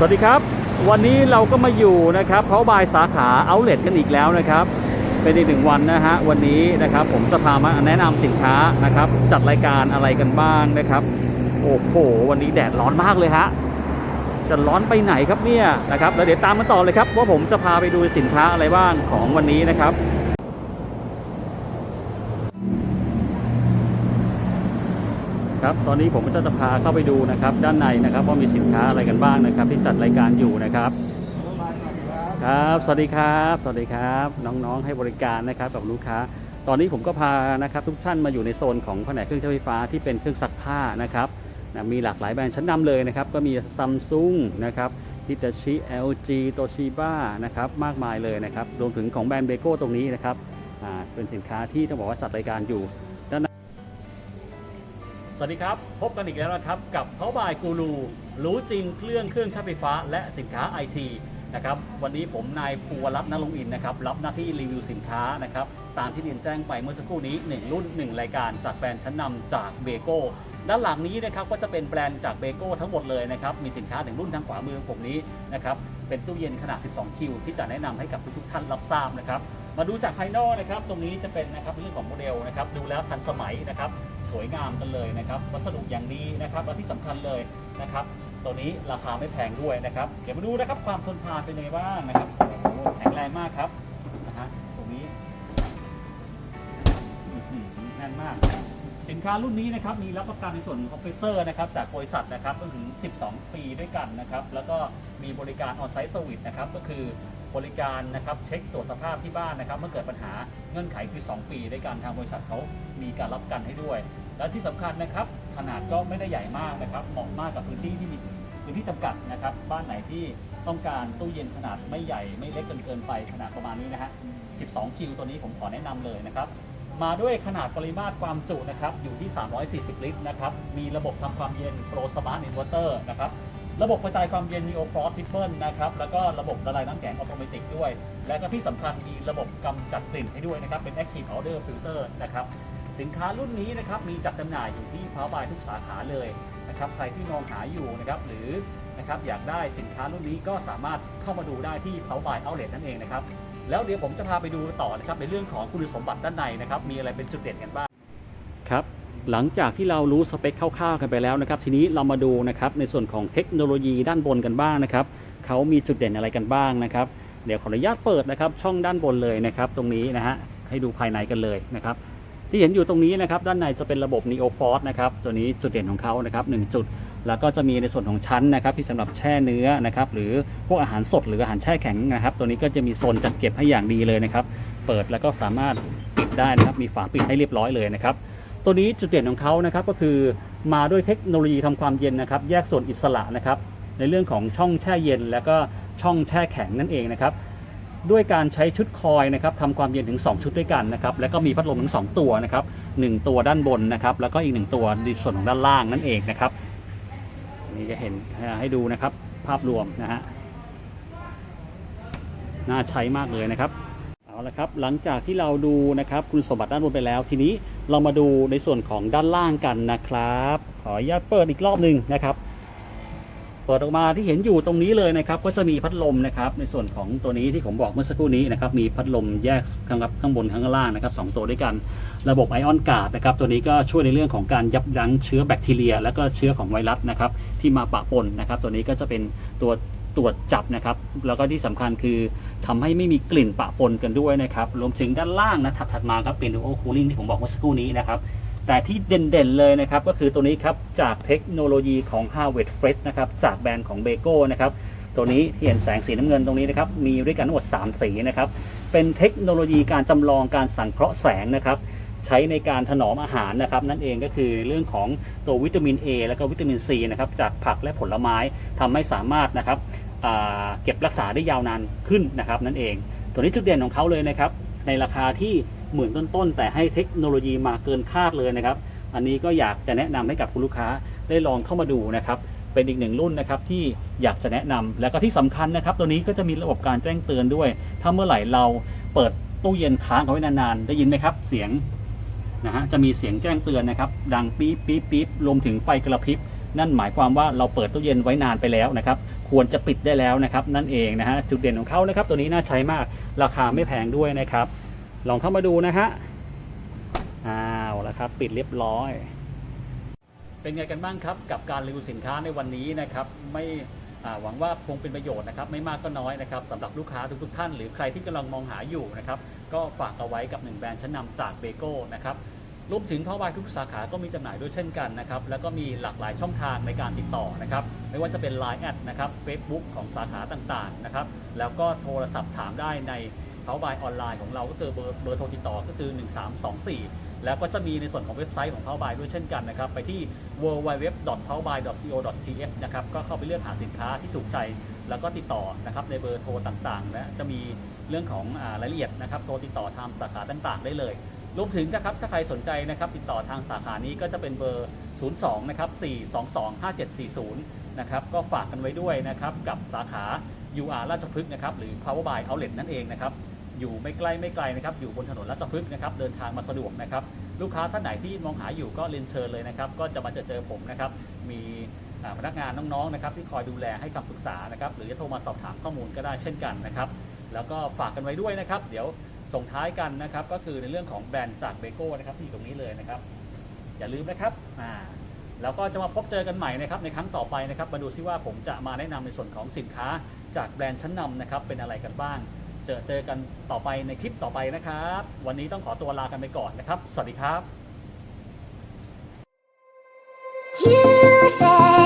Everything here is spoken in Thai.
สวัสดีครับ วันนี้เราก็มาอยู่นะครับเพาบายสาขาเอาเล t กันอีกแล้วนะครับ เป็นอีกหนึ่งวันนะฮะวันนี้นะครับผมจะพามาแนะนำสินค้านะครับ จัดรายการอะไรกันบ้างนะครับ โอ้โห วันนี้แดดร้อนมากเลยฮะจะร้อนไปไหนครับเนี่ยนะครับแล้วเดี๋ยวตามมาต่อเลยครับว่าผมจะพาไปดูสินค้าอะไรบ้างของวันนี้นะครับ ครับ ตอนนี้ผมก็จะพาเข้าไปดูนะครับ ด้านในนะครับว่ามีสินค้าอะไรกันบ้างนะครับ ที่จัดรายการอยู่นะครับ ครับ สวัสดีครับ สวัสดีครับ น้องๆให้บริการนะครับกับลูกค้า ตอนนี้ผมก็พานะครับ ทุกท่านมาอยู่ในโซนของแผนกเครื่องใช้ไฟฟ้าที่เป็นเครื่องซักผ้านะครับนะมีหลากหลายแบรนด์ชั้นนำเลยนะครับ ก็มีซัมซุงนะครับฮิตาชิ LG โตชิบ้านะครับมากมายเลยนะครับ รวมถึงของแบรนด์เบโก้ตรงนี้นะครับเป็นสินค้าที่ต้องบอกว่าจัดรายการอยู่ สวัสดีครับ พบกันอีกแล้วนะครับ กับเขาบายกูรูรู้จริงเครื่องเครื่องใช้ไฟฟ้า และสินค้าไอทีนะครับวันนี้ผมนายภูวรัตน์นรงอินนะครับรับหน้าที่รีวิวสินค้านะครับตามที่เรียนแจ้งไปเมื่อสักครู่นี้ 1 รุ่น 1 รายการจากแบรนด์ชั้นนำจากเบโก้ด้านหลังนี้นะครับก็จะเป็นแบรนด์จากเบโก้ทั้งหมดเลยนะครับมีสินค้าหนึ่งรุ่นทางขวามือของผมนี้นะครับเป็นตู้เย็นขนาด 12 คิว ที่จะแนะนำให้กับทุกๆท่านรับทราบนะครับ มาดูจากภายนอกนะครับ ตรงนี้จะเป็นนะครับเรื่องของโมเดลนะครับ ดูแล้วทันสมัยนะครับ สวยงามกันเลยนะครับ วัสดุอย่างดีนะครับ และที่สำคัญเลยนะครับ ตัวนี้ราคาไม่แพงด้วยนะครับ เดี๋ยวมาดูนะครับความทนทานเป็นยังไงบ้างนะครับแข็งแรงมากครับนะฮะตรงนี้แน่นมาก สินค้ารุ่นนี้นะครับมีรับประกันในส่วนของคอมเพรสเซอร์นะครับจากบริษัทนะครับจนถึง 12 ปีด้วยกันนะครับ แล้วก็มีบริการออนไซต์เซอร์วิสนะครับก็คือ บริการนะครับเช็คตรวจสภาพที่บ้านนะครับเมื่อเกิดปัญหาเงื่อนไขคือ 2 ปีด้วยกันทางบริษัทเขามีการรับประกันให้ด้วย และที่สำคัญนะครับขนาดก็ไม่ได้ใหญ่มากนะครับเหมาะมากกับพื้นที่ที่มีพื้นที่จำกัดนะครับบ้านไหนที่ต้องการตู้เย็นขนาดไม่ใหญ่ไม่เล็กเกินเกินไปขนาดประมาณนี้นะฮะ 12 คิวตัวนี้ผมขอแนะนำเลยนะครับมาด้วยขนาดปริมาตรความจุนะครับอยู่ที่ 340 ลิตรนะครับมีระบบทำความเย็น Pro Smart Inverter นะครับ ระบบกระจายความเย็น Neo Frost Triple นะครับ แล้วก็ระบบละลายน้ำแข็งอัตโนมัติด้วย และก็ที่สำคัญมีระบบกำจัดกลิ่นให้ด้วยนะครับ เป็น Active Powder Filter นะครับ สินค้ารุ่นนี้นะครับมีจัดจำหน่ายอยู่ที่พาวบายทุกสาขาเลยนะครับ ใครที่มองหาอยู่นะครับ หรือนะครับอยากได้สินค้ารุ่นนี้ก็สามารถเข้ามาดูได้ที่พาวบายเอาเลทนั่นเองนะครับ แล้วเดี๋ยวผมจะพาไปดูต่อนะครับในเรื่องของคุณสมบัติด้านในนะครับ มีอะไรเป็นจุดเด่นกันบ้างครับ หลังจากที่เรารู้สเปคคร่าวๆกันไปแล้วนะครับ ทีนี้เรามาดูนะครับในส่วนของเทคโนโลยีด้านบนกันบ้างนะครับเขามีจุดเด่นอะไรกันบ้างนะครับ เดี๋ยวขออนุญาตเปิดนะครับ ช่องด้านบนเลยนะครับ ตรงนี้นะฮะให้ดูภายในกันเลยนะครับ ที่เห็นอยู่ตรงนี้นะครับ ด้านในจะเป็นระบบ Neo Force นะครับตัวนี้จุดเด่นของเขานะครับหนึ่งจุด แล้วก็จะมีในส่วนของชั้นนะครับ ที่สำหรับแช่เนื้อนะครับ หรือพวกอาหารสดหรืออาหารแช่แข็งนะครับ ตัวนี้ก็จะมีโซนจัดเก็บให้อย่างดีเลยนะครับ เปิดแล้วก็สามารถปิดได้นะครับมีฝาปิดให้เรียบร้อยเลยนะครับ ตัวนี้จุดเด่นของเขานะครับก็คือมาด้วยเทคโนโลยีทำความเย็นนะครับ แยกส่วนอิสระนะครับ ในเรื่องของช่องแช่เย็น แล้วก็ช่องแช่แข็งนั่นเองนะครับ ด้วยการใช้ชุดคอยนะครับทำความเย็นถึง 2 ชุดด้วยกันนะครับ แล้วก็มีพัดลมถึง 2 ตัวนะครับหนึ่งตัวด้านบนนะครับ แล้วก็อีก 1 ตัวในส่วนของด้านล่างนั่นเองนะครับนี่จะเห็นให้ดูนะครับภาพรวมนะฮะน่าใช้มากเลยนะครับเอาละครับหลังจากที่เราดูนะครับคุณสมบัติด้านบนไปแล้วทีนี้ เรามาดูในส่วนของด้านล่างกันนะครับ ขออนุญาตเปิดอีกรอบหนึ่งนะครับ เปิดออกมาที่เห็นอยู่ตรงนี้เลยนะครับ ก็จะมีพัดลมนะครับ ในส่วนของตัวนี้ที่ผมบอกเมื่อสักครู่นี้นะครับ มีพัดลมแยกข้างข้างบนข้างล่างนะครับสองตัวด้วยกัน ระบบไอออนกาดนะครับ ตัวนี้ก็ช่วยในเรื่องของการยับยั้งเชื้อแบคทีเรีย แล้วก็เชื้อของไวรัสนะครับ ที่มาปะปนนะครับ ตัวนี้ก็จะเป็นตัว ตรวจจับนะครับ แล้วก็ที่สำคัญคือทำให้ไม่มีกลิ่นปะปนกันด้วยนะครับ รวมถึงด้านล่างนะถัดถัดมาครับเป็น dual cooling ที่ผมบอกเมื่อสักครู่นี้นะครับ แต่ที่เด่นๆเลยนะครับ ก็คือตัวนี้ครับ จากเทคโนโลยีของ Harvard Fresh นะครับ จากแบรนด์ของ b e g o นะครับตัวนี้ที่เห็นแสงสีน้ำเงินตรงนี้นะครับ มีด้วยกันทั้งหมด 3 สีนะครับ เป็นเทคโนโลยีการจำลองการสังเคราะห์แสงนะครับ ใช้ในการถนอมอาหารนะครับ นั่นเองก็คือเรื่องของตัววิตามิน A แล้วก็วิตามิน C นะครับจากผักและผลไม้ทำให้สามารถนะครับ เก็บรักษาได้ยาวนานขึ้นนะครับนั่นเอง ตัวนี้จุดเด่นของเขาเลยนะครับ ในราคาที่หมื่นต้นๆแต่ให้เทคโนโลยีมาเกินคาดเลยนะครับ อันนี้ก็อยากจะแนะนำให้กับคุณลูกค้าได้ลองเข้ามาดูนะครับเป็นอีกหนึ่งรุ่นนะครับที่อยากจะแนะนำแล้วก็ที่สำคัญนะครับ ตัวนี้ก็จะมีระบบการแจ้งเตือนด้วย ถ้าเมื่อไหร่เราเปิดตู้เย็นค้างเอาไว้นานๆได้ยินไหมครับ เสียงนะฮะจะมีเสียงแจ้งเตือนนะครับ ดังปี๊บปี๊บปี๊บรวมถึงไฟกระพริบนั่นหมายความว่าเราเปิดตู้เย็นไว้นานไปแล้วนะครับ ควรจะปิดได้แล้วนะครับ นั่นเองนะฮะจุดเด่นของเขานะครับ ตัวนี้น่าใช้มากราคาไม่แพงด้วยนะครับ ลองเข้ามาดูนะฮะอ้าวแล้วครับ ปิดเรียบร้อย เป็นไงกันบ้างครับ กับการรีวิวสินค้าในวันนี้นะครับ ไม่หวังว่าคงเป็นประโยชน์นะครับไม่มากก็น้อยนะครับสำหรับลูกค้าทุกๆท่าน หรือใครที่กำลังมองหาอยู่นะครับก็ฝากเอาไว้กับหนึ่งแบรนด์ชั้นนำจากเบโก้นะครับ รวมถึงพ่อวายทุกสาขาก็มีจำหน่ายด้วยเช่นกันนะครับ แล้วก็มีหลากหลายช่องทางในการติดต่อนะครับ ไม่ว่าจะเป็น Line แอดนะครับ Facebook ของสาขาต่างๆนะครับ แล้วก็โทรศัพท์ถามได้ใน p o w e r by ออนไลน์ของเราก็คือเบอร์เบอร์โทรติดต่อก็คือ 1324แล้วก็จะมีในส่วนของเว็บไซต์ของ p o w e r by ด้วยเช่นกันนะครับ ไปที่ www.powerby.co.th นะครับ ก็เข้าไปเลือกหาสินค้าที่ถูกใจ แล้วก็ติดต่อนะครับในเบอร์โทรต่างๆ และจะมีเรื่องของอรายละเอียดนะครับ โทรติดต่อทางสาขาต่างๆ ได้เลย รวมถึงนะครับถ้าใครสนใจนะครับติดต่อทางสาขานี้ก็จะเป็นเบอร์ 02 นะครับ 422 5740 นะครับก็ฝากกันไว้ด้วยนะครับกับสาขา UR ราชพฤกษ์นะครับหรือ Power by Outlet นั่นเองนะครับอยู่ไม่ใกล้ไม่ไกลนะครับอยู่บนถนนราชพฤกษ์นะครับเดินทางมาสะดวกนะครับลูกค้าท่านไหนที่มองหาอยู่ก็เรียนเชิญเลยนะครับก็จะมาเจอเจอผมนะครับมีพนักงานน้องๆนะครับที่คอยดูแลให้คำปรึกษานะครับหรือจะโทรมาสอบถามข้อมูลก็ได้เช่นกันนะครับแล้วก็ฝากกันไว้ด้วยนะครับ เดี๋ยว ส่งท้ายกันนะครับ ก็คือในเรื่องของแบรนด์จากเบโก้นะครับที่อยู่ตรงนี้เลยนะครับ อย่าลืมนะครับอ่าแล้วก็จะมาพบเจอกันใหม่นะครับในครั้งต่อไปนะครับมาดูซิว่าผมจะมาแนะนำในส่วนของสินค้าจากแบรนด์ชั้นนำนะครับเป็นอะไรกันบ้าง เจอเจอกันต่อไปในคลิปต่อไปนะครับ วันนี้ต้องขอตัวลากันไปก่อนนะครับ สวัสดีครับ You said